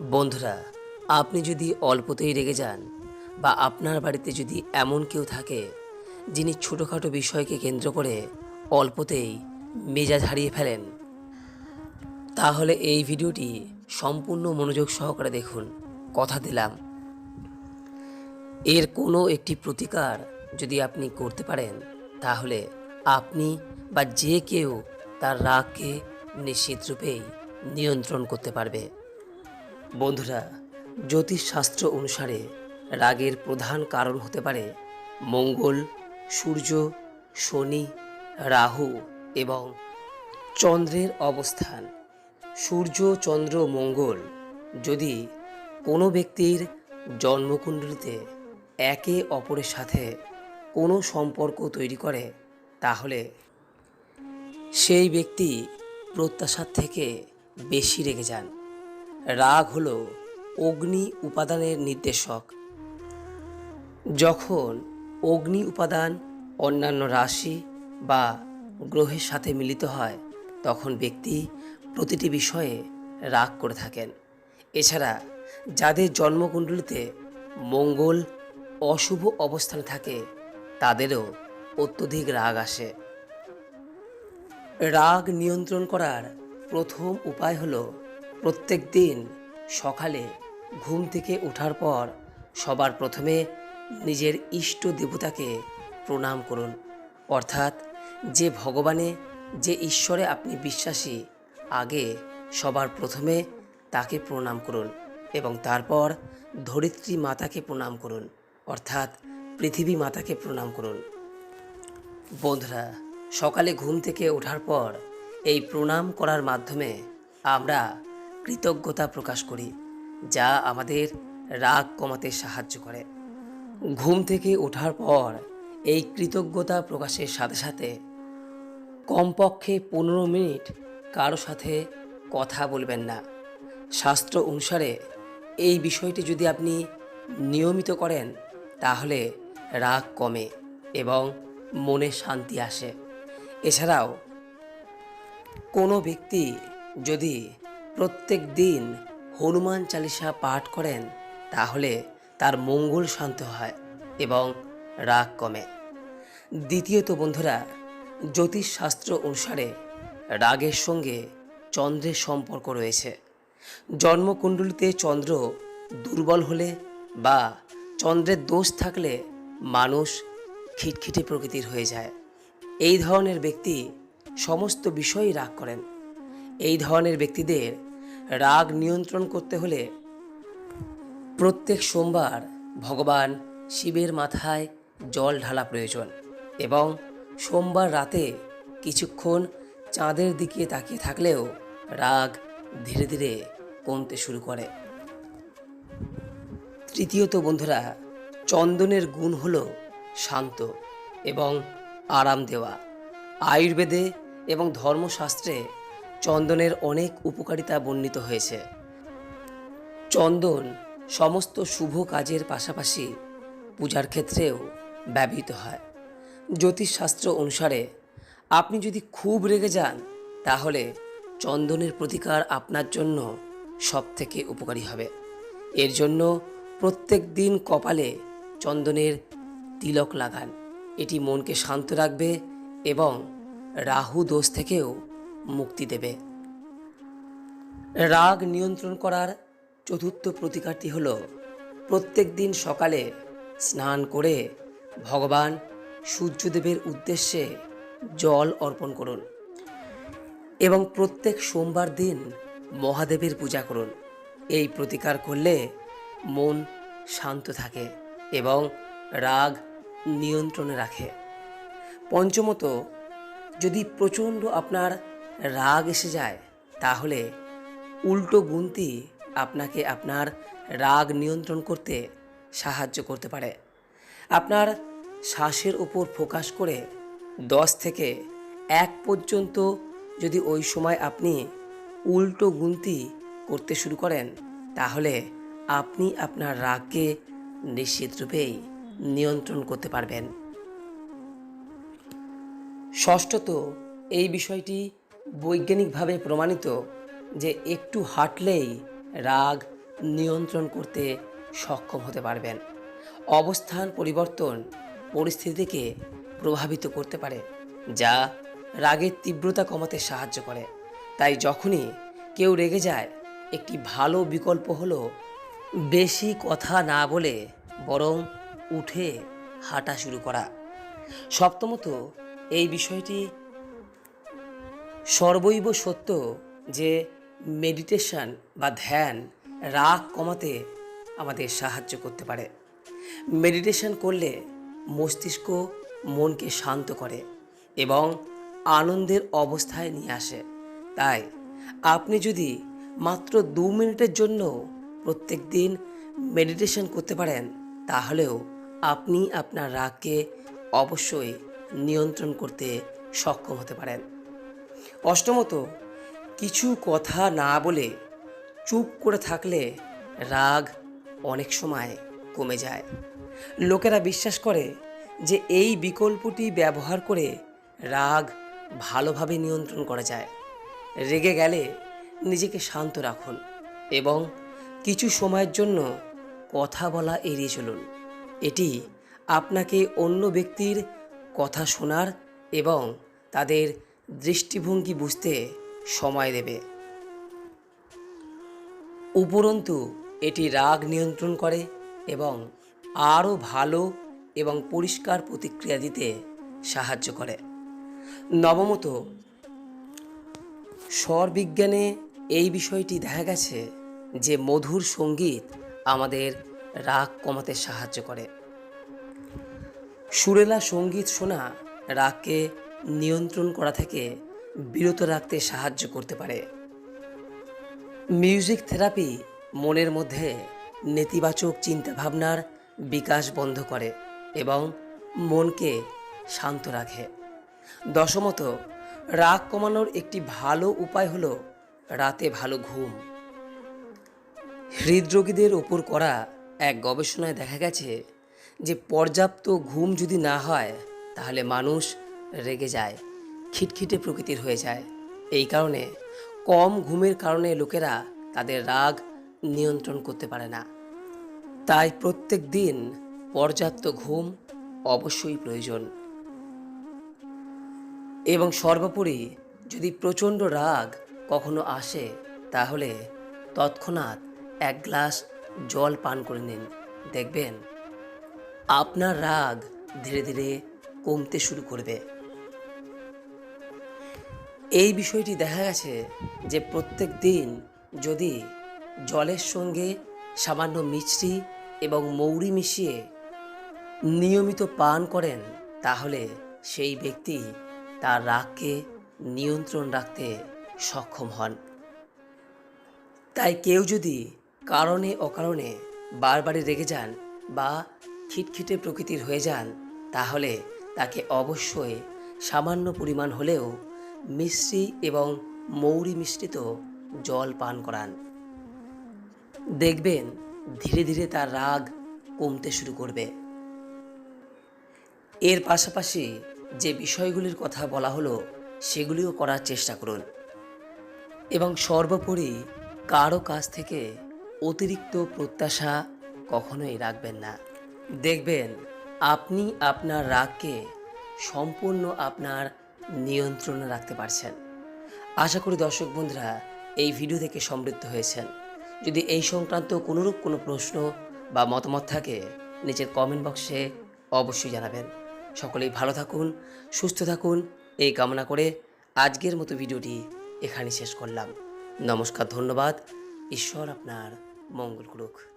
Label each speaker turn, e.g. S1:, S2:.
S1: বন্ধুরা, আপনি যদি অল্পতেই রেগে যান বা আপনার বাড়িতে যদি এমন কেউ থাকে যিনি ছোটোখাটো বিষয়কে কেন্দ্র করে অল্পতেই মেজাজ হারিয়ে ফেলেন, তাহলে এই ভিডিওটি সম্পূর্ণ মনোযোগ সহকারে দেখুন। কথা দিলাম। এর কোনো একটি প্রতিকার যদি আপনি করতে পারেন, তাহলে আপনি বা যে কেউ তার রাগকে নিশ্চিতরূপেই নিয়ন্ত্রণ করতে পারবে। বন্ধুরা, জ্যোতিষশাস্ত্র অনুসারে রাগের প্রধান কারণ হতে পারে মঙ্গল, সূর্য, শনি, রাহু এবং চন্দ্রের অবস্থান। সূর্য, চন্দ্র, মঙ্গল যদি কোনো ব্যক্তির জন্মকুণ্ডলিতে একে অপরের সাথে কোনো সম্পর্ক তৈরি করে, তাহলে সেই ব্যক্তি প্রত্যাশার থেকে বেশি রেগে যান। রাগ হল অগ্নি উপাদানের নির্দেশক। যখন অগ্নি উপাদান অন্যান্য রাশি বা গ্রহের সাথে মিলিত হয়, তখন ব্যক্তি প্রতিটি বিষয়ে রাগ করে থাকেন। এছাড়া যাদের জন্মকুণ্ডলিতে মঙ্গল অশুভ অবস্থানে থাকে, তাদেরও অত্যধিক রাগ আসে। রাগ নিয়ন্ত্রণ করার প্রথম উপায় হলো প্রত্যেক দিন সকালে ঘুম থেকে ওঠার পর সবার প্রথমে নিজের ইষ্ট দেবতাকে প্রণাম করুন। অর্থাৎ যে ভগবানে, যে ঈশ্বরে আপনি বিশ্বাসী, আগে সবার প্রথমে তাকে প্রণাম করুন এবং তারপর ধরিত্রী মাতাকে প্রণাম করুন। অর্থাৎ পৃথিবী মাতাকে প্রণাম করুন। বন্ধুরা, সকালে ঘুম থেকে ওঠার পর এই প্রণাম করার মাধ্যমে আমরা কৃতজ্ঞতা প্রকাশ করি, যা আমাদের রাগ কমাতে সাহায্য করে। ঘুম থেকে ওঠার পর এই কৃতজ্ঞতা প্রকাশের সাথে সাথে কমপক্ষে পনেরো মিনিট কারও সাথে কথা বলবেন না। শাস্ত্র অনুসারে এই বিষয়টি যদি আপনি নিয়মিত করেন, তাহলে রাগ কমে এবং মনে শান্তি আসে। এছাড়াও কোনো ব্যক্তি যদি প্রত্যেক দিন হনুমান চালিসা পাঠ করেন, তাহলে তার মঙ্গল শান্ত হয় এবং রাগ কমে। দ্বিতীয়ত বন্ধুরা, জ্যোতিষশাস্ত্র অনুসারে রাগের সঙ্গে চন্দ্রের সম্পর্ক রয়েছে। জন্মকুণ্ডলিতে চন্দ্র দুর্বল হলে বা চন্দ্রের দোষ থাকলে মানুষ খিটখিটে প্রকৃতির হয়ে যায়। এই ধরনের ব্যক্তি সমস্ত বিষয়ই রাগ করেন। এই ধরনের ব্যক্তিদের রাগ নিয়ন্ত্রণ করতে হলে প্রত্যেক সোমবার ভগবান শিবের মাথায় জল ঢালা প্রয়োজন এবং সোমবার রাতে কিছুক্ষণ চাঁদের দিকে তাকিয়ে থাকলেও রাগ ধীরে ধীরে কমতে শুরু করে। তৃতীয়ত বন্ধুরা, চন্দনের গুণ হল শান্ত এবং আরাম দেওয়া। আয়ুর্বেদে এবং ধর্মশাস্ত্রে চন্দনের অনেক উপকারিতা বর্ণিত হয়েছে। চন্দন সমস্ত শুভ কাজের পাশাপাশি পূজার ক্ষেত্রেও ব্যবহৃত হয়। জ্যোতিষশাস্ত্র অনুসারে আপনি যদি খুব রেগে যান, তাহলে চন্দনের প্রতিকার আপনার জন্য সব থেকে উপকারী হবে। এর জন্য প্রত্যেক দিন কপালে চন্দনের তিলক লাগান। এটি মনকে শান্ত রাখবে এবং রাহু দোষ থেকেও মুক্তি দেবে। রাগ নিয়ন্ত্রণ করার চতুর্থ প্রতিকারটি হল, প্রত্যেক দিন সকালে স্নান করে ভগবান সূর্যদেবের উদ্দেশ্যে জল অর্পণ করুন এবং প্রত্যেক সোমবার দিন মহাদেবের পূজা করুন। এই প্রতিকার করলে মন শান্ত থাকে এবং রাগ নিয়ন্ত্রণে রাখে। পঞ্চমত, যদি প্রচণ্ড আপনার রাগ এসে যায়, তাহলে উল্টো গুনতি আপনাকে আপনার রাগ নিয়ন্ত্রণ করতে সাহায্য করতে পারে। আপনার শ্বাসের উপর ফোকাস করে দশ থেকে এক পর্যন্ত যদি ওই সময় আপনি উল্টো গুনতি করতে শুরু করেন, তাহলে আপনি আপনার রাগকে নিশ্চিতরূপেই নিয়ন্ত্রণ করতে পারবেন। ষষ্ঠত, এই বিষয়টি বৈজ্ঞানিকভাবে প্রমাণিত যে একটু হাঁটলেই রাগ নিয়ন্ত্রণ করতে সক্ষম হতে পারবেন। অবস্থান পরিবর্তন পরিস্থিতিকে প্রভাবিত করতে পারে, যা রাগের তীব্রতা কমাতে সাহায্য করে। তাই যখনই কেউ রেগে যায়, একটি ভালো বিকল্প হলো বেশি কথা না বলে বরং উঠে হাঁটা শুরু করা। সপ্তমত, এই বিষয়টি সর্বৈব সত্য যে মেডিটেশন বা ধ্যান রাগ কমাতে আমাদের সাহায্য করতে পারে। মেডিটেশন করলে মস্তিষ্ক মনকে শান্ত করে এবং আনন্দের অবস্থায় নিয়ে আসে। তাই আপনি যদি মাত্র দু মিনিটের জন্য প্রত্যেক দিন মেডিটেশন করতে পারেন, তাহলেও আপনি আপনার রাগকে অবশ্যই নিয়ন্ত্রণ করতে সক্ষম হতে পারেন। অষ্টমত কিছু কথা না বলে চুপ করে থাকলে রাগ অনেক সময় কমে যায়। লোকেরা বিশ্বাস করে যে এই বিকল্পটি ব্যবহার করে রাগ ভালোভাবে নিয়ন্ত্রণ করা যায়। রেগে গেলে নিজেকে শান্ত রাখুন এবং কিছু সময়ের জন্য কথা বলা এড়িয়ে চলুন। এটি আপনাকে অন্য ব্যক্তির কথা শোনার এবং তাদের দৃষ্টিভঙ্গি বুঝতে সময় দেবে। উপরন্তু, এটি রাগ নিয়ন্ত্রণ করে এবং আরও ভালো এবং পরিষ্কার প্রতিক্রিয়া দিতে সাহায্য করে। নবমত, স্বরবিজ্ঞানে এই বিষয়টি দেখা গেছে যে মধুর সংগীত আমাদের রাগ কমাতে সাহায্য করে। সুরেলা সংগীত শোনা রাগকে নিয়ন্ত্রণ করা থেকে বিরত রাখতে সাহায্য করতে পারে। মিউজিক থেরাপি মনের মধ্যে নেতিবাচক চিন্তাভাবনার বিকাশ বন্ধ করে এবং মনকে শান্ত রাখে। দশমত, রাগ কমানোর একটি ভালো উপায় হলো রাতে ভালো ঘুম। হৃদরোগীদের ওপর করা এক গবেষণায় দেখা গেছে যে পর্যাপ্ত ঘুম যদি না হয়, তাহলে মানুষ রেগে যায়, খিটখিটে প্রকৃতির হয়ে যায়। এই কারণে কম ঘুমের কারণে লোকেরা তাদের রাগ নিয়ন্ত্রণ করতে পারে না। তাই প্রত্যেক দিন পর্যাপ্ত ঘুম অবশ্যই প্রয়োজন। এবং সর্বোপরি যদি প্রচণ্ড রাগ কখনো আসে, তাহলে তৎক্ষণাৎ এক গ্লাস জল পান করে নিন। দেখবেন, আপনার রাগ ধীরে ধীরে কমতে শুরু করবে। এই বিষয়টি দেখা গেছে যে প্রত্যেক দিন যদি জলের সঙ্গে সামান্য মিছরি এবং মৌরি মিশিয়ে নিয়মিত পান করেন, তাহলে সেই ব্যক্তি তার রাগকে নিয়ন্ত্রণ রাখতে সক্ষম হন। তাই কেউ যদি কারণে অকারণে বারবারই রেগে যান বা খিটখিটে প্রকৃতির হয়ে যান, তাহলে তাকে অবশ্যই সামান্য পরিমাণ হলেও মিশ্রি এবং মৌরি মিশ্রিত জল পান করান। দেখবেন ধীরে ধীরে তার রাগ কমতে শুরু করবে। এর পাশাপাশি যে বিষয়গুলির কথা বলা হলো, সেগুলিও করার চেষ্টা করুন। এবং সর্বোপরি কারও কাছ থেকে অতিরিক্ত প্রত্যাশা কখনোই রাখবেন না। দেখবেন আপনি আপনার রাগকে সম্পূর্ণ আপনার নিয়ন্ত্রণে রাখতে পারছেন। আশা করি দর্শক বন্ধুরা, এই ভিডিও থেকে সমৃদ্ধ হয়েছেন। যদি এই সংক্রান্ত কোনোরূপ কোনো প্রশ্ন বা মতামত থাকে, নিচের কমেন্ট বক্সে অবশ্যই জানাবেন। সকলেই ভালো থাকুন, সুস্থ থাকুন, এই কামনা করে আজকের মতো ভিডিওটি এখানে শেষ করলাম। নমস্কার, ধন্যবাদ। ঈশ্বর আপনার মঙ্গল করুক।